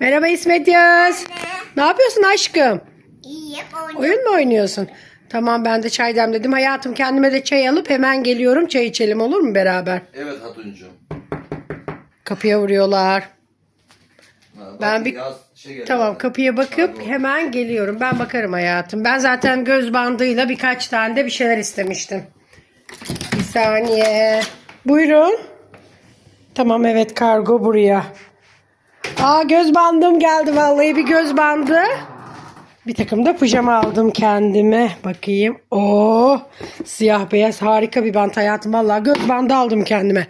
Merhaba İsmet Yaz. Ne yapıyorsun aşkım? İyiyim oynuyorum. Oyun mu oynuyorsun? Tamam ben de çay demledim. Hayatım kendime de çay alıp hemen geliyorum. Çay içelim olur mu beraber? Evet Hatuncuğum. Kapıya vuruyorlar. Ha, bak, Ben bir- şey. Tamam kapıya bakıp Pardon. hemen geliyorum. Ben bakarım hayatım. Ben zaten göz bandıyla birkaç tane de bir şeyler istemiştim. Bir saniye. Buyurun. Tamam evet kargo buraya. Aa göz bandım geldi vallahi bir göz bandı. Bir takım da pijama aldım kendime. Bakayım. Oo, siyah beyaz harika bir bant hayatım. Vallahi göz bandı aldım kendime.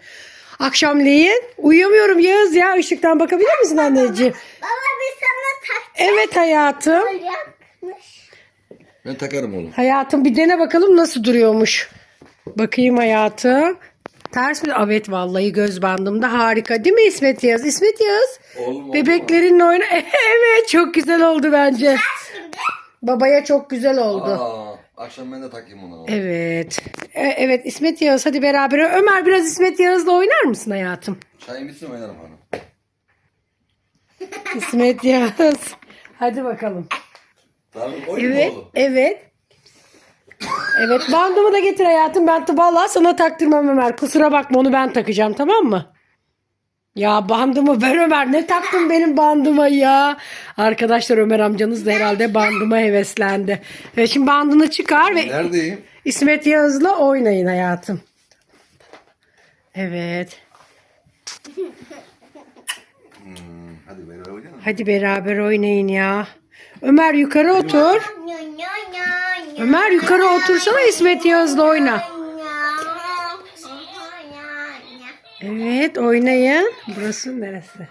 Akşamleyin uyuyamıyorum Yağız ya. Işıktan bakabilir misin anneciğim? Baba bir sana tak Evet hayatım. Ben takarım oğlum. Hayatım bir dene bakalım nasıl duruyormuş. Bakayım hayatım. Ters mi? Evet vallahi göz bandımda harika değil mi İsmet Yaz? İsmet Yaz. Oldu Bebeklerinle oyna. Evet çok güzel oldu bence. Babaya çok güzel oldu. Aa, akşam ben de takayım onu. Evet. E, evet İsmet Yağız hadi beraber. Ömer biraz İsmet Yağız'la oynar mısın hayatım? Çayım bitsin oynarım hanım. İsmet Yağız. Hadi bakalım. Tamam oyun Evet, mu evet. Evet, bandımı da getir hayatım. Ben de vallahi sana taktırmam Ömer. Kusura bakma onu ben takacağım tamam mı? Ya bandımı ver Ömer. Ne taktın benim bandıma ya? Arkadaşlar Ömer amcanız da herhalde bandıma heveslendi. Ve şimdi bandını çıkar ve Neredeyim? İsmet Yağız'la oynayın hayatım. Evet. Hmm, hadi beraber oynayalım. Hadi beraber oynayın ya. Ömer yukarı otur. Nyo, nyo. Ömer yukarı otursana İsmet Yağız'la oyna. Evet oynayın. Burası neresi?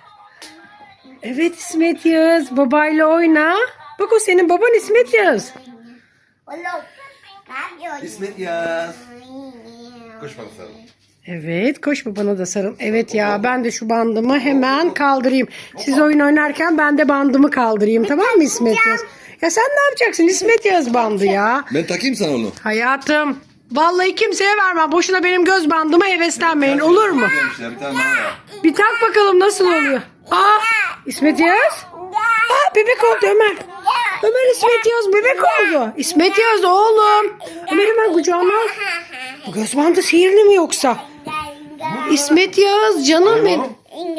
Evet İsmet Yağız babayla oyna. Bak o senin baban İsmet Yağız. İsmet yaz. Koş sarıl. Evet koş babana da sarıl. Evet ya ben de şu bandımı hemen kaldırayım. Siz oyun oynarken ben de bandımı kaldırayım tamam mı İsmet Yağız? Ya sen ne yapacaksın İsmet Yağız bandı ya. Ben takayım sana onu. Hayatım. Vallahi kimseye vermem. Boşuna benim göz bandıma heveslenmeyin olur mu? Bir tane daha var. Bir tak bakalım nasıl oluyor. Aa İsmet Yağız. Aa bebek oldu Ömer. Ömer İsmet Yağız bebek oldu. İsmet Yağız oğlum. Ömer hemen kucağına al. Bu göz bandı sihirli mi yoksa? İsmet Yağız canım benim.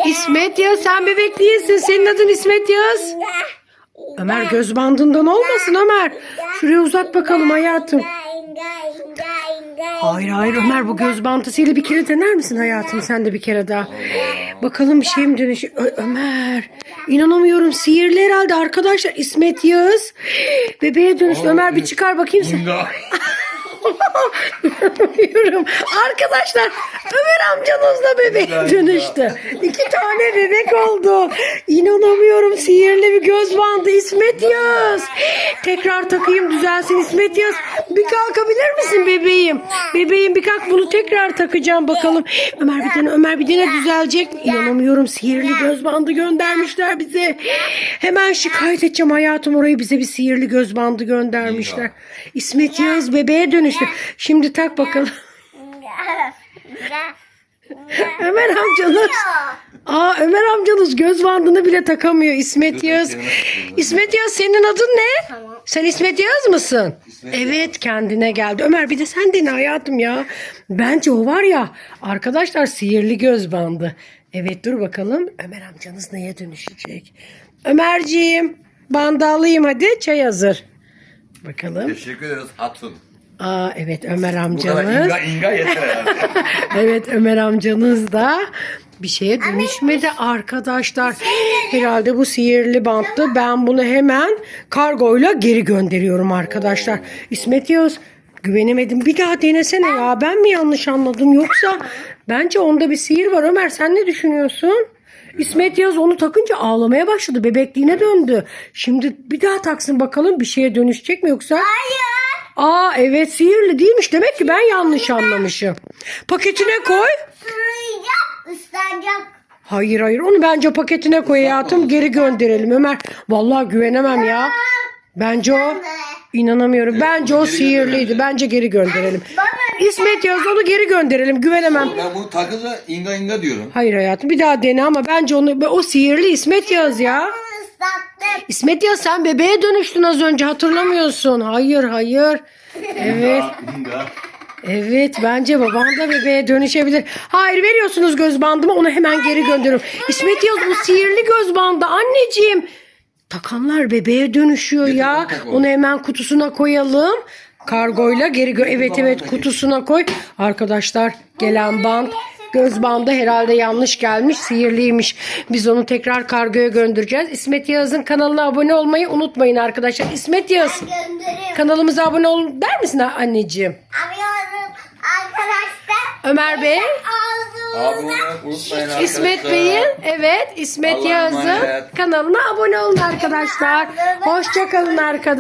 İsmet Yağız sen bebek değilsin. Senin adın İsmet Yağız. Ömer göz bandından olmasın Ömer. Şuraya uzat bakalım hayatım. Hayır hayır Ömer bu göz bantısıyla bir kere dener misin hayatım sen de bir kere daha. Bakalım bir şey mi dönüşüyor? Ö- Ömer inanamıyorum sihirli herhalde arkadaşlar İsmet Yağız bebeğe dönüştü. Ömer bir çıkar bakayım sen. İnanamıyorum. Arkadaşlar Ömer amcanız da bebeğe dönüştü. İki tane bebek oldu. İnanamıyorum sihirli bir göz bandı İsmet Yağız. Tekrar takayım düzelsin İsmet Yağız. Bir kalkabilir misin bebeğim? Bebeğim bir kalk bunu tekrar takacağım bakalım. Ömer bir dene Ömer bir dene düzelecek? İnanamıyorum sihirli göz bandı göndermişler bize. Hemen şikayet edeceğim hayatım orayı bize bir sihirli göz bandı göndermişler. İsmet Yağız bebeğe dönüştü. Şimdi tak bakalım. Ömer amcanız. Aa Ömer amcanız göz bandını bile takamıyor İsmet Yağız. İsmet Yağız senin adın ne? Sen İsmet Yağız mısın? İsmet evet kendine geldi. Ömer bir de sen dene hayatım ya. Bence o var ya arkadaşlar sihirli göz bandı. Evet dur bakalım Ömer amcanız neye dönüşecek? Ömerciğim bandı alayım hadi çay hazır. Bakalım. Teşekkür ederiz Hatun. Aa evet Ömer Bu kadar amcanız. inga inga yeter herhalde. Evet Ömer amcanız da bir şeye dönüşmedi arkadaşlar. Herhalde bu sihirli banttı. Ben bunu hemen kargoyla geri gönderiyorum arkadaşlar. İsmet Yağız güvenemedim. Bir daha denesene ya. Ben mi yanlış anladım yoksa bence onda bir sihir var. Ömer sen ne düşünüyorsun? İsmet Yağız onu takınca ağlamaya başladı. Bebekliğine döndü. Şimdi bir daha taksın bakalım bir şeye dönüşecek mi yoksa? Hayır. Aa evet sihirli değilmiş. Demek ki ben yanlış anlamışım. Paketine koy. Islanacak. Hayır hayır onu bence paketine koy hayatım geri gönderelim Ömer. Vallahi güvenemem ya. Bence o inanamıyorum. Bence o sihirliydi. Bence geri gönderelim. İsmet Yaz onu geri gönderelim. Güvenemem. ben bunu takınca inga inga diyorum. Hayır hayatım bir daha dene ama bence onu o sihirli İsmet Yaz ya. İsmet ya sen bebeğe dönüştün az önce hatırlamıyorsun. Hayır hayır. Evet. Evet bence baban da bebeğe dönüşebilir. Hayır veriyorsunuz göz bandımı onu hemen geri gönderiyorum. İsmet Yaz bu sihirli göz bandı anneciğim. Takanlar bebeğe dönüşüyor ya. Onu hemen kutusuna koyalım. Kargoyla geri gö evet evet kutusuna koy. Arkadaşlar gelen band göz bandı herhalde yanlış gelmiş sihirliymiş. Biz onu tekrar kargoya göndereceğiz. İsmet Yağız'ın kanalına abone olmayı unutmayın arkadaşlar. İsmet Yağız Gönderiyorum. kanalımıza abone ol der misin anneciğim? Arıyorum arkadaşlar. Ömer Bey, Abone olmayı unutmayın arkadaşlar. İsmet Bey'in, evet İsmet Allah'a Yağız'ın emanet. kanalına abone olun arkadaşlar. Hoşçakalın arkadaşlar.